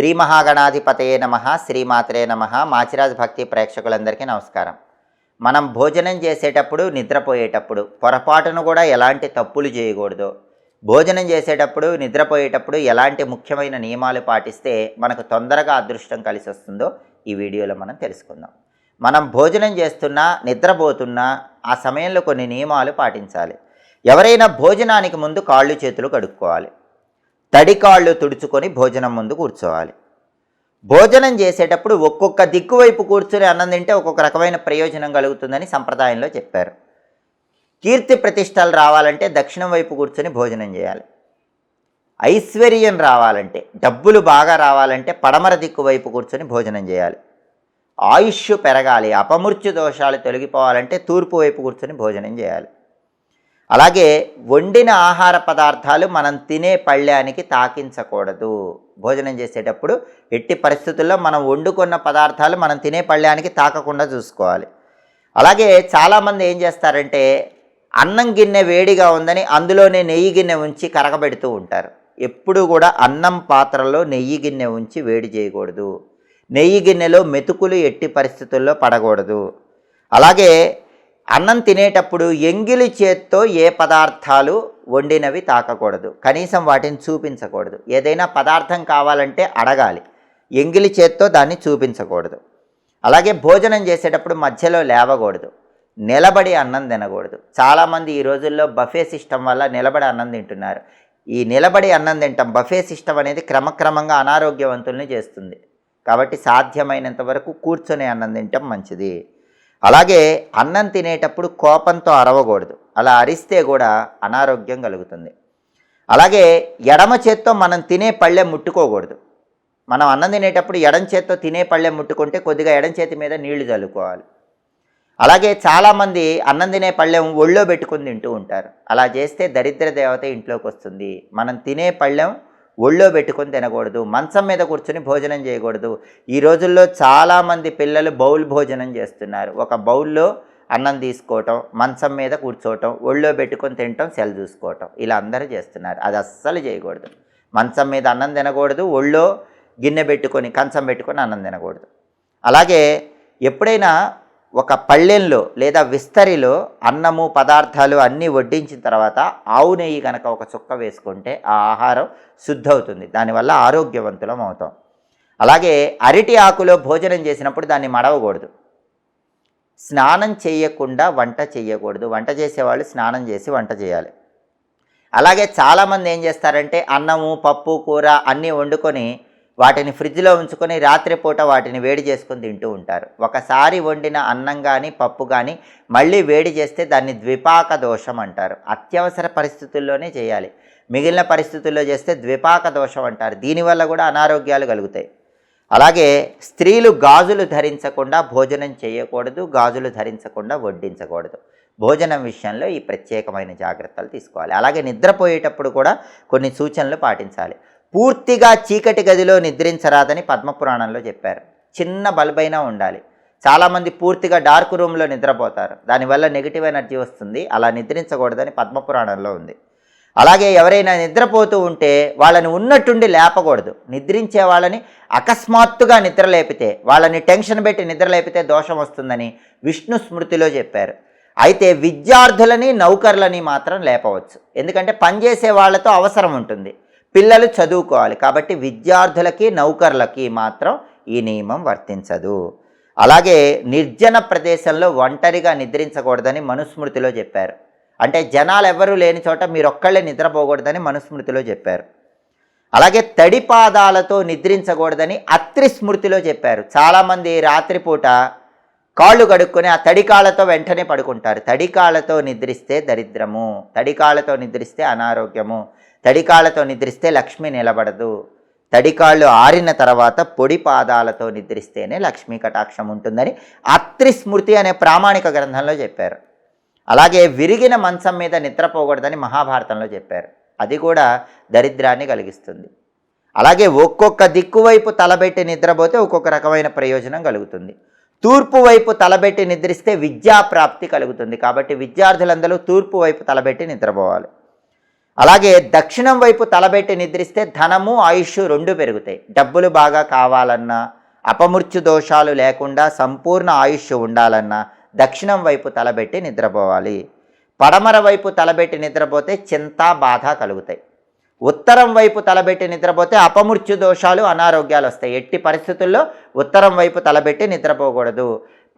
శ్రీ మహాగణాధిపతయే నమ శ్రీమాత్రే నమ. మాచిరాజ్ భక్తి ప్రేక్షకులందరికీ నమస్కారం. మనం భోజనం చేసేటప్పుడు నిద్రపోయేటప్పుడు పొరపాటును కూడా ఎలాంటి తప్పులు చేయకూడదు. భోజనం చేసేటప్పుడు నిద్రపోయేటప్పుడు ఎలాంటి ముఖ్యమైన నియమాలు పాటిస్తే మనకు తొందరగా అదృష్టం కలిసి వస్తుందో ఈ వీడియోలో మనం తెలుసుకుందాం. మనం భోజనం చేస్తున్నా నిద్రపోతున్నా ఆ సమయంలో కొన్ని నియమాలు పాటించాలి. ఎవరైనా భోజనానికి ముందు కాళ్ళు చేతులు కడుక్కోవాలి. తడికాళ్ళు తుడుచుకొని భోజనం ముందు కూర్చోవాలి. భోజనం చేసేటప్పుడు ఒక్కొక్క దిక్కు వైపు కూర్చుని అన్నం తింటే ఒక్కొక్క రకమైన ప్రయోజనం కలుగుతుందని సంప్రదాయంలో చెప్పారు. కీర్తి ప్రతిష్టలు రావాలంటే దక్షిణం వైపు కూర్చొని భోజనం చేయాలి. ఐశ్వర్యం రావాలంటే డబ్బులు బాగా రావాలంటే పడమర దిక్కు వైపు కూర్చొని భోజనం చేయాలి. ఆయుష్ పెరగాలి అపమృత్యు దోషాలు తొలగిపోవాలంటే తూర్పు వైపు కూర్చొని భోజనం చేయాలి. అలాగే వండిన ఆహార పదార్థాలు మనం తినే పళ్ళానికి తాకించకూడదు. భోజనం చేసేటప్పుడు ఎట్టి పరిస్థితుల్లో మనం వండుకున్న పదార్థాలు మనం తినే పళ్ళానికి తాకకుండా చూసుకోవాలి. అలాగే చాలామంది ఏం చేస్తారంటే అన్నం గిన్నె వేడిగా ఉందని అందులోనే నెయ్యి గిన్నె ఉంచి కరగబెడుతూ ఉంటారు. ఎప్పుడు కూడా అన్నం పాత్రలో నెయ్యి గిన్నె ఉంచి వేడి చేయకూడదు. నెయ్యి గిన్నెలో మెతుకులు ఎట్టి పరిస్థితుల్లో పడకూడదు. అలాగే అన్నం తినేటప్పుడు ఎంగిలి చేత్తో ఏ పదార్థాలు వండినవి తాకకూడదు. కనీసం వాటిని చూపించకూడదు. ఏదైనా పదార్థం కావాలంటే అడగాలి. ఎంగిలి చేత్తో దాన్ని చూపించకూడదు. అలాగే భోజనం చేసేటప్పుడు మధ్యలో లేవకూడదు. నిలబడి అన్నం తినకూడదు. చాలామంది ఈ రోజుల్లో బఫే సిస్టమ్ వల్ల నిలబడి అన్నం తింటున్నారు. ఈ నిలబడి అన్నం తింటాం బఫే సిస్టమ్ అనేది క్రమక్రమంగా అనారోగ్యవంతుల్ని చేస్తుంది. కాబట్టి సాధ్యమైనంత వరకు కూర్చొని అన్నం తింటాం మంచిది. అలాగే అన్నం తినేటప్పుడు కోపంతో అరవకూడదు. అలా అరిస్తే కూడా అనారోగ్యం కలుగుతుంది. అలాగే ఎడమ చేత్తో మనం తినే పళ్ళెం ముట్టుకోకూడదు. మనం అన్నం తినేటప్పుడు ఎడం చేత్తో తినే పళ్ళెం ముట్టుకుంటే కొద్దిగా ఎడం చేతి మీద నీళ్ళు చల్లుకోవాలి. అలాగే చాలామంది అన్నం తినే పళ్ళెం ఒళ్ళో పెట్టుకుని తింటూ ఉంటారు. అలా చేస్తే దరిద్ర దేవత ఇంట్లోకి వస్తుంది. మనం తినే పళ్ళెం ఒళ్ళో పెట్టుకొని తినకూడదు మంచం మీద కూర్చొని భోజనం చేయకూడదు. ఈ రోజుల్లో చాలామంది పిల్లలు బౌల్ భోజనం చేస్తున్నారు. ఒక బౌల్లో అన్నం తీసుకోవటం మంచం మీద కూర్చోవటం ఒళ్ళో పెట్టుకొని తినటం సెల్ చూసుకోవటం. ఇలా అందరూ చేస్తున్నారు. అది అస్సలు చేయకూడదు. మంచం మీద అన్నం తినకూడదు ఒళ్ళో గిన్నె పెట్టుకొని కంచం పెట్టుకొని అన్నం తినకూడదు. అలాగే ఎప్పుడైనా ఒక పళ్ళెంలో లేదా విస్తరిలో అన్నము పదార్థాలు అన్నీ వడ్డించిన తర్వాత ఆవు నెయ్యి కనుక ఒక చుక్క వేసుకుంటే ఆ ఆహారం శుద్ధవుతుంది. దానివల్ల ఆరోగ్యవంతులం అవుతాం. అలాగే అరటి ఆకులో భోజనం చేసినప్పుడు దాన్ని మడవకూడదు. స్నానం చేయకుండా వంట చేయకూడదు. వంట చేసేవాళ్ళు స్నానం చేసి వంట చేయాలి. అలాగే చాలామంది ఏం చేస్తారంటే అన్నము పప్పు కూర అన్నీ వండుకొని వాటిని ఫ్రిడ్జ్లో ఉంచుకొని రాత్రిపూట వాటిని వేడి చేసుకొని తింటూ ఉంటారు. ఒకసారి వండిన అన్నం కానీ పప్పు కానీ మళ్ళీ వేడి చేస్తే దాన్ని ద్విపాక దోషం అంటారు. అత్యవసర పరిస్థితుల్లోనే చేయాలి. మిగిలిన పరిస్థితుల్లో చేస్తే ద్విపాక దోషం అంటారు. దీనివల్ల కూడా అనారోగ్యాలు కలుగుతాయి. అలాగే స్త్రీలు గాజులు ధరించకుండా భోజనం చేయకూడదు గాజులు ధరించకుండా వడ్డించకూడదు. భోజనం విషయంలో ఈ ప్రత్యేకమైన జాగ్రత్తలు తీసుకోవాలి. అలాగే నిద్రపోయేటప్పుడు కూడా కొన్ని సూచనలు పాటించాలి. పూర్తిగా చీకటి గదిలో నిద్రించరాదని పద్మపురాణంలో చెప్పారు. చిన్న బల్బైనా ఉండాలి. చాలామంది పూర్తిగా డార్క్ రూమ్లో నిద్రపోతారు. దానివల్ల నెగిటివ్ ఎనర్జీ వస్తుంది. అలా నిద్రించకూడదని పద్మపురాణంలో ఉంది. అలాగే ఎవరైనా నిద్రపోతూ ఉంటే వాళ్ళని ఉన్నట్టుండి లేపకూడదు. నిద్రించే వాళ్ళని అకస్మాత్తుగా నిద్రలేపితే వాళ్ళని టెన్షన్ పెట్టి నిద్రలేపితే దోషం వస్తుందని విష్ణు స్మృతిలో చెప్పారు. అయితే విద్యార్థులని నౌకర్లని మాత్రం లేపవచ్చు. ఎందుకంటే పనిచేసే వాళ్ళతో అవసరం ఉంటుంది. పిల్లలు చదువుకోవాలి కాబట్టి విద్యార్థులకి నౌకర్లకి మాత్రం ఈ నియమం వర్తించదు. అలాగే నిర్జన ప్రదేశంలో ఒంటరిగా నిద్రించకూడదని మనుస్మృతిలో చెప్పారు. అంటే జనాలు ఎవరూ లేని చోట మీరు ఒక్కళ్ళే నిద్రపోకూడదని మనుస్మృతిలో చెప్పారు. అలాగే తడిపాదాలతో నిద్రించకూడదని అత్రి స్మృతిలో చెప్పారు. చాలామంది రాత్రిపూట కాళ్ళు కడుక్కొని ఆ తడికాళ్ళతో వెంటనే పడుకుంటారు. తడికాళ్ళతో నిద్రిస్తే దరిద్రము తడికాళ్ళతో నిద్రిస్తే అనారోగ్యము తడికాళ్ళతో నిద్రిస్తే లక్ష్మి నిలబడదు. తడికాళ్ళు ఆరిన తర్వాత పొడి పాదాలతో నిద్రిస్తేనే లక్ష్మీ కటాక్షం ఉంటుందని అత్రి స్మృతి అనే ప్రామాణిక గ్రంథంలో చెప్పారు. అలాగే విరిగిన మంచం మీద నిద్రపోకూడదని మహాభారతంలో చెప్పారు. అది కూడా దరిద్రాన్ని కలిగిస్తుంది. అలాగే ఒక్కొక్క దిక్కు వైపు తలబెట్టి నిద్రపోతే ఒక్కొక్క రకమైన ప్రయోజనం కలుగుతుంది. తూర్పు వైపు తలబెట్టి నిద్రిస్తే విద్యా ప్రాప్తి కలుగుతుంది. కాబట్టి విద్యార్థులందరూ తూర్పు వైపు తలబెట్టి నిద్రపోవాలి. అలాగే దక్షిణం వైపు తలబెట్టి నిద్రిస్తే ధనము ఆయుష్ రెండు పెరుగుతాయి. డబ్బులు బాగా కావాలన్నా అపమృత్యు దోషాలు లేకుండా సంపూర్ణ ఆయుష్ ఉండాలన్నా దక్షిణం వైపు తలబెట్టి నిద్రపోవాలి. పడమర వైపు తలబెట్టి నిద్రపోతే చింత బాధ కలుగుతాయి. ఉత్తరం వైపు తలబెట్టి నిద్రపోతే అపమృత్యు దోషాలు అనారోగ్యాలు వస్తాయి. ఎట్టి పరిస్థితుల్లో ఉత్తరం వైపు తలబెట్టి నిద్రపోకూడదు.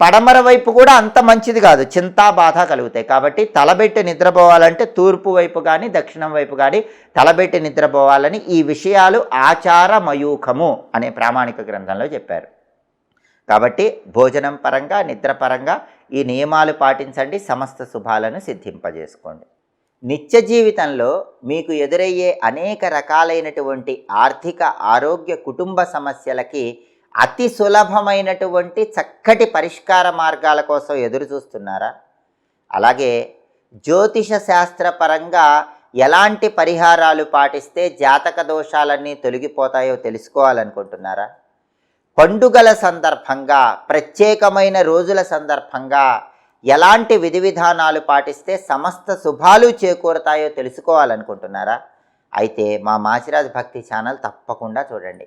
పడమర వైపు కూడా అంత మంచిది కాదు. చింతా బాధ కలుగుతాయి. కాబట్టి తలబెట్టి నిద్రపోవాలంటే తూర్పు వైపు కానీ దక్షిణం వైపు కానీ తలబెట్టి నిద్రపోవాలని ఈ విషయాలు ఆచార మయూఖము అనే ప్రామాణిక గ్రంథంలో చెప్పారు. కాబట్టి భోజనం పరంగా నిద్ర పరంగా ఈ నియమాలు పాటించండి. సమస్త శుభాలను సిద్ధింపజేసుకోండి. నిత్య జీవితంలో మీకు ఎదురయ్యే అనేక రకాలైనటువంటి ఆర్థిక ఆరోగ్య కుటుంబ సమస్యలకి అతి సులభమైనటువంటి చక్కటి పరిష్కార మార్గాల కోసం ఎదురు చూస్తున్నారా? అలాగే జ్యోతిష శాస్త్రపరంగా ఎలాంటి పరిహారాలు పాటిస్తే జాతక దోషాలన్నీ తొలగిపోతాయో తెలుసుకోవాలనుకుంటున్నారా? పండుగల సందర్భంగా ప్రత్యేకమైన రోజుల సందర్భంగా ఎలాంటి విధి విధానాలు పాటిస్తే సమస్త శుభాలు చేకూరుతాయో తెలుసుకోవాలనుకుంటున్నారా? అయితే మా మాచిరాజ్ భక్తి ఛానల్ తప్పకుండా చూడండి.